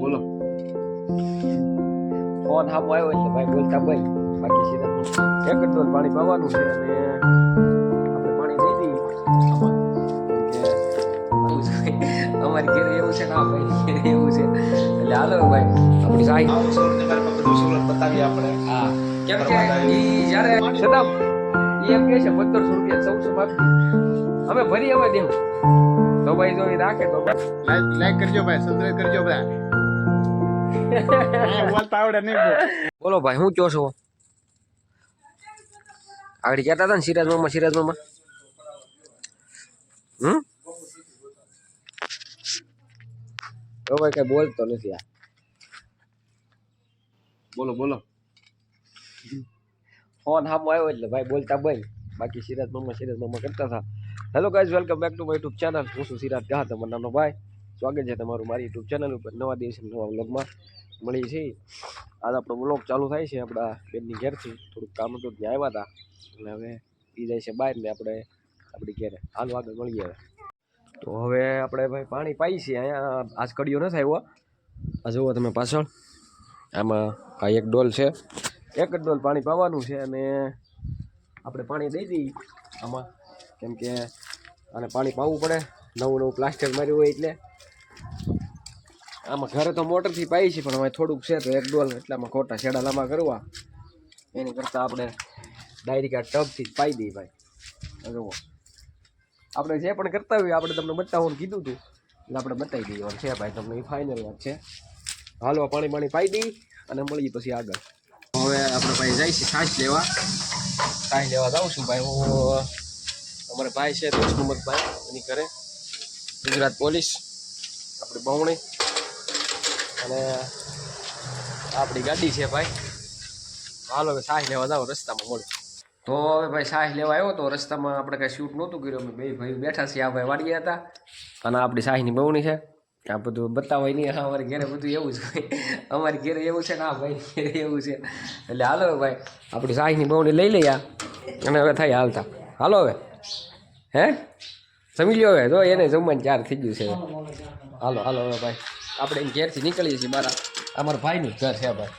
બોલો. ફોન હામો આવ્યો એટલે ભાઈ બોલતા ભાઈ બાકી સીધા. એક જ પાણી પાવાનું છે અને આપણે પાણી દઈ દઈએ. અમારી ઘેર એવું છે ને ભાઈ ઘેર એવું છે. એટલે હાલો ભાઈ આપણી સાઈ. બતાવીએ આપણે હા. કેમ કે ઈ જ્યારે સદામ ઈ એમ કહે છે પંદરસો રૂપિયા ચૌદસો આપી અમે ભરી હવે દેવું. તો ભાઈ જો એ રાખે તો લાઈક લાઈક કરજો ભાઈ સબસ્ક્રાઈબ કરજો ભાઈ. બોલો ભાઈ હું કયો છો આગળ કહેતા હતા ને સિરાજ મામા સિરાજ મામા હમ તો ભાઈ કઈ બોલતો નથી આ બોલો બોલો ફોન હામો આવ્યો એટલે ભાઈ બોલતા ભાઈ બાકી સિરાજ મામા સિરાજ મામા કરતા હતા hello guys welcome back to my YouTube channel હું છું સિરાજ કહા તમારો નાનો ભાઈ સ્વાગત છે તમારું મારી યુટ્યુબ ચેનલ ઉપર. નવા દિવસે નવા વ્લોગમાં મળી છે. આજ આપણો વ્લોગ ચાલુ થાય છે આપણા બેનની ઘેરથી. થોડુંક કામ હતું ત્યાં આવ્યા હતા. એટલે હવે એ જાય છે બહાર ને આપણે આપણી ઘેરે. હાલ આગળ મળીએ હવે. તો હવે આપણે ભાઈ પાણી પાઈ છીએ અહીંયા. આજ કડીઓ નથી આવ્યો. આ જુઓ તમે પાછળ. આમાં આ એક ડોલ છે. એક જ ડોલ પાણી પાવાનું છે અને આપણે પાણી દઈ દઈએ આમાં. કેમ કે આને પાણી પાવું પડે. નવું નવું પ્લાસ્ટર માર્યું હોય એટલે. આમાં ઘરે તો મોટરથી પાઈ છે, પણ હવે થોડુંક છે તો એક ડોલ એટલે આમાં ખોટા છેડા લાંબા કરવા. એની કરતાં આપણે ડાયરેક્ટ આ ટબથી જ પાઈ દઈએ ભાઈ. જુઓ. આપણે જે પણ કરતા હોઈએ, આપણે તમને બતાવવાનું કીધું હતું એટલે આપણે બતાવી દઈએ છે ભાઈ, તમને એ ફાઇનલ વાત છે. હાલો પાણી પાણી પાઈ દઈ અને મળીએ પછી આગળ. હવે આપણે ભાઈ જાય છે છાશ લેવા. છાશ લેવા જાઉં છું ભાઈ હું. અમારે ભાઈ છે, દોસ્ત ભાઈ, એની ઘરે. ગુજરાત પોલીસ. આપણે બહુણી. અને આપણી ગાડી છે ભાઈ. હાલો હવે સાહ લેવા જાઓ, રસ્તામાં મળું. તો હવે ભાઈ સાહ લેવા આવ્યો તો રસ્તામાં આપણે કાંઈ શૂટ નહોતું કર્યું. અમે બે ભાઈ બેઠા છીએ, આ ભાઈ વાડીએ હતા. અને આપણી સાહીની બહુની છે. આ બધું બતાવાય નહીં, અમારી ઘરે બધું એવું જ હોય. અમારી ઘેરે એવું છે ને આ ભાઈ ઘેરે એવું છે. એટલે હાલો ભાઈ, આપણી સાહીની બહુની લઈ લઈએ. અને હવે થાય હાલતા. હાલો હવે. હે? સમજી લ્યો હવે. જો એને જમવાનું ચાર થઈ ગયું છે. હાલો હાલો હવે ભાઈ. આપણે ઘેરથી નીકળીએ છીએ મારા અમારા ભાઈનું ઘર છે ભાઈ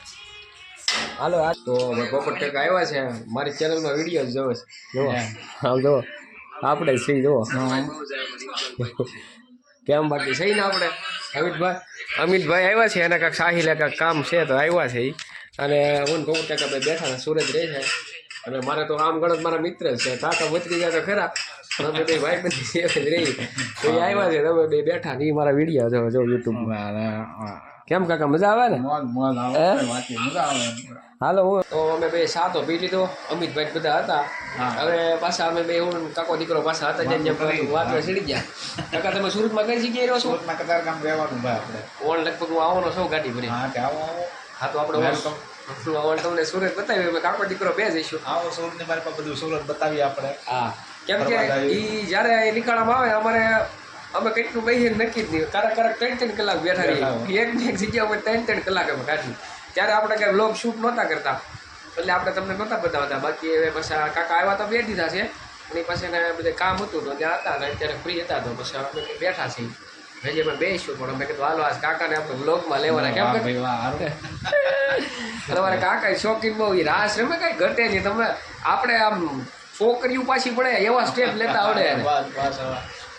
હાલો આ તો પોપટ ટેક આવ્યા છે. મારી ચેનલમાં વીડિયો જોવો જોવો. હા. જુઓ આપણે સી જોવો. કેમ બાકી છે ને આપણે? અમિતભાઈ અમિતભાઈ આવ્યા છે. એને કાંઈક સાહિલે કાંઈક કામ છે તો આવ્યા છે એ અને હું પોપટ ટેકા ભાઈ બેઠા સુરત રહે છે. અને મારે તો આમ ગણત મારા મિત્ર છે. કાકા બચરી ગયા તો ખરા. અમે બે ભાઈ બંધી એમ જ રહી તો આવ્યા છે તમે બે બેઠા ને મારા વીડિયો જો જો યુટ્યુબમાં કેમ કાકા મજા આવે ને? મોજ મોજ હે? આવે વાંચી મજા આવે. હાલો હું તો અમે બે સાતો પી લીધો અમિતભાઈ બધા હતા. હવે પાછા અમે બે હું કાકો દીકરો પાછા હતા જેમ જેમ વાતો ગયા. કાકા તમે સુરતમાં કઈ જગ્યાએ રહો છો? કામ રહેવાનું ભાઈ આપણે. ઓન લગભગ હું આવવાનો છું ગાડી ભરી. હા આવો હા તો આપણે તમને સુરત બતાવ્યું કાકો દીકરો બે જઈશું. આવો સુરત ને મારી પાસે બધું સુરત બતાવીએ આપણે. હા. કેમ કે એ જાય. જ્યારે નીકાળવામાં આવે અમારે અમે કેટલું કહીએ નક્કી જ નહીં. કારક કારક ત્રણ ત્રણ કલાક બેઠા રહીએ. એક ને એક જગ્યા ઉપર ત્રણ ત્રણ કલાક અમે કાઢી ત્યારે આપણે કઈ વ્લોગ શૂટ નહોતા કરતા. એટલે આપણે તમને નહોતા બતાવતા. બાકી હવે પછી આ કાકા આવ્યા તો બે દીધા છે. એની પાસે એને બધે કામ હતું તો ત્યાં હતા ને અત્યારે ફ્રી હતા તો પછી અમે બેઠા છીએ. હજી અમે બેસીશું પણ અમે કીધું હાલો આજ કાકાને આપણે બ્લોગમાં લેવાના. કેમ તમારે કાકા શોખીન બહુ એ રાસ રમે કઈ ઘટે નહીં. તમે આપણે આમ છોકરીઓ પાછી પડે એવા સ્ટેપ લેતા આવડે.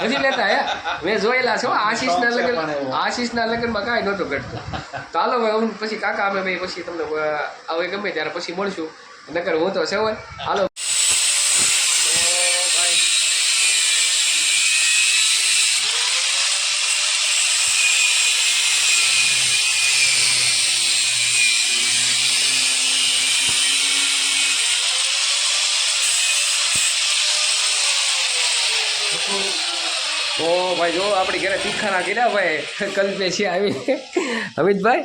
હજી લેતા હે? મેં જોયેલા છો આશીષ ના લગ્ન આશીષ ના લગ્નમાં કાંઈ નહોતું ઘટતું. તો હાલો પછી કાકા અમે બે પછી તમને હવે ગમે ત્યારે પછી મળશું. નકર હું તો છે હોય. હાલો. તો ભાઈ જો આપણી ઘરે તીખાના કર્યા ભાઈ કલ્પે છે આવી. અમિતભાઈ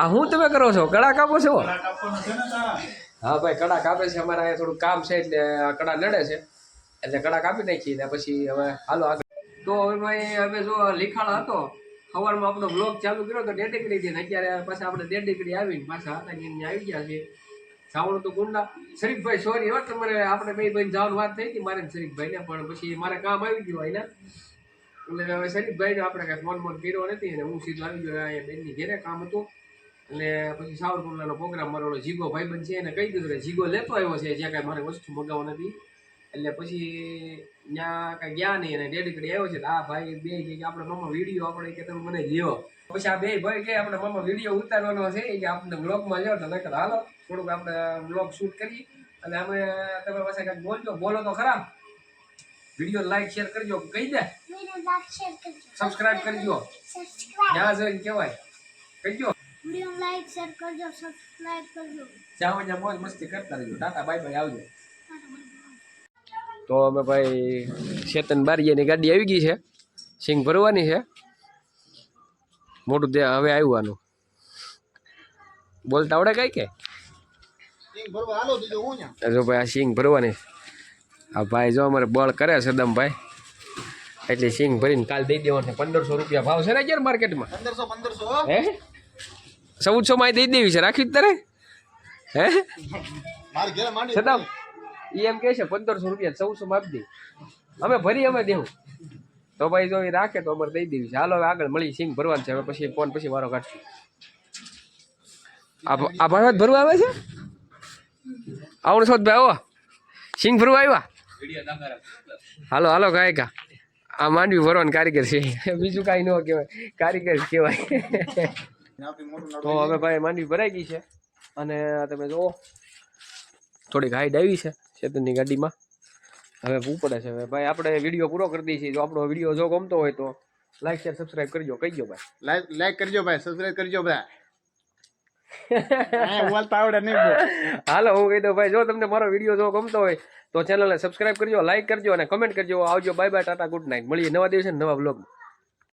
આ હું તમે કરો છો? કડા કાપો છો? હા ભાઈ કડા કાપે છે. અમારે અહીંયા થોડું કામ છે એટલે આ કડા નડે છે. એટલે કડા કાપી નાખી ને પછી હવે હાલો આગળ. તો હવે ભાઈ હવે જો લિખાણ હતો સવારમાં આપણો બ્લોગ ચાલુ કર્યો તો ડેડી કરી દે ને અત્યારે પાછા આપણે ડેડી કરી આવીને પાછા હતા આવી ગયા છે સાવણું તો ગુંડા. શરીફભાઈ સોરી હો, તમારે આપણે બે ભાઈ જવાનું વાત થઈ હતી મારે શરીફભાઈને, પણ પછી મારે કામ આવી ગયું હોય ને. એટલે હવે શરીફભાઈ આપણે કાંઈ ફોન ફોન કર્યો નથી અને હું સીધો આવી ગયો અહીંયા બેનની ઘેરે કામ હતું. એટલે પછી સાવરકુંડલાનો પ્રોગ્રામ મારો જીગો ભાઈબંધ છે એને કહી દીધું કે જીગો લેતો આવ્યો છે, જ્યાં કાંઈ મારે વસ્તુ મગાવવા નથી. એટલે પછી ત્યાં કાંઈ ગયા નહીં અને ડેડી કડી આવ્યો છે આ ભાઈ બે કે આપણે મામા વીડિયો આપણે કે તમે મને જીવો પછી આ બે ભાઈ કે આપણે મામા વીડિયો ઉતારવાનો છે કે આપણે બ્લોગમાં જાઓ તો નકર હાલો થોડુંક આપણે બ્લોગ શૂટ કરી અને અમે તમે પાસે કાંઈક બોલજો બોલો તો ખરા. વીડિયો લાઈક શેર કરજો કહી દે. સબસ્ક્રાઇબ કરજો. ત્યાં જોઈને કહેવાય. કહેજો વિડિયો લાઈક શેર કરજો સબસ્ક્રાઇબ કરજો. જ્યાં મોજ મસ્તી કરતા રહેજો. ટાટા બાય બાય આવજો. તો અમે ભાઈ ચેતન બારીયાની ગાડી આવી ગઈ છે. સિંગ ભરવાની છે. મોટું તે હવે આવવાનું. બોલતા આવડે કઈ કે. જો ભાઈ આ સિંગ ભરવાની. આ ભાઈ જો અમારે બળ કરે સદમભાઈ એટલે સિંગ ભરીને કાલ દઈ દેવાનું પંદરસો રૂપિયા ભાવ છે ને યાર માર્કેટમાં? પંદરસો પંદરસો હો. ચૌદસો માં દઈ દેવી છે. રાખી જ તારે હે? સદામ ઈ એમ કહે છે, પંદરસો રૂપિયા ચૌદસો માં આપી અમે ભરી, અમે દેવું. તો ભાઈ જો એ રાખે તો અમારે દઈ દેવી છે. હાલો આગળ મળી સિંગ ભરવાનું છે. હવે પછી ફોન પછી વારો કાઢશું. આ ભાઈ વાત ભરવા આવે છે? આવડે છો ભાઈ આવો સિંગ ભરવા આવ્યા? હાલો હાલો, કાંઈ કા. આ માંડવી ભરવાનું કારીગર છે. બીજું કાંઈ ન કહેવાય. કારીગર કહેવાય. તો હવે ભાઈ માંડવી ભરાઈ ગઈ છે. અને તમે જુઓ, થોડીક હાઈટ આવી છે. ચેતનની ગાડીમાં. હવે ઉપડે છે. હવે ભાઈ આપણે વીડિયો પૂરો કરી દઈએ છીએ. જો આપણો વીડિયો જો ગમતો હોય તો લાઈક શેર સબસ્ક્રાઇબ કરજો. કહીજો ભાઈ. લાઈક લાઈક કરજો ભાઈ. સબસ્ક્રાઇબ કરજો બધા. આ બોલતા આવડે નહીં હાલો હું કહી દઉં ભાઈ જો તમને મારો વીડિયો જો ગમતો હોય તો ચેનલને સબસ્ક્રાઇબ કરજો લાઈક કરજો અને કમેન્ટ કરજો. આવજો. Bye bye tata good night મળીએ નવા દિવસે નવા બ્લોગમાં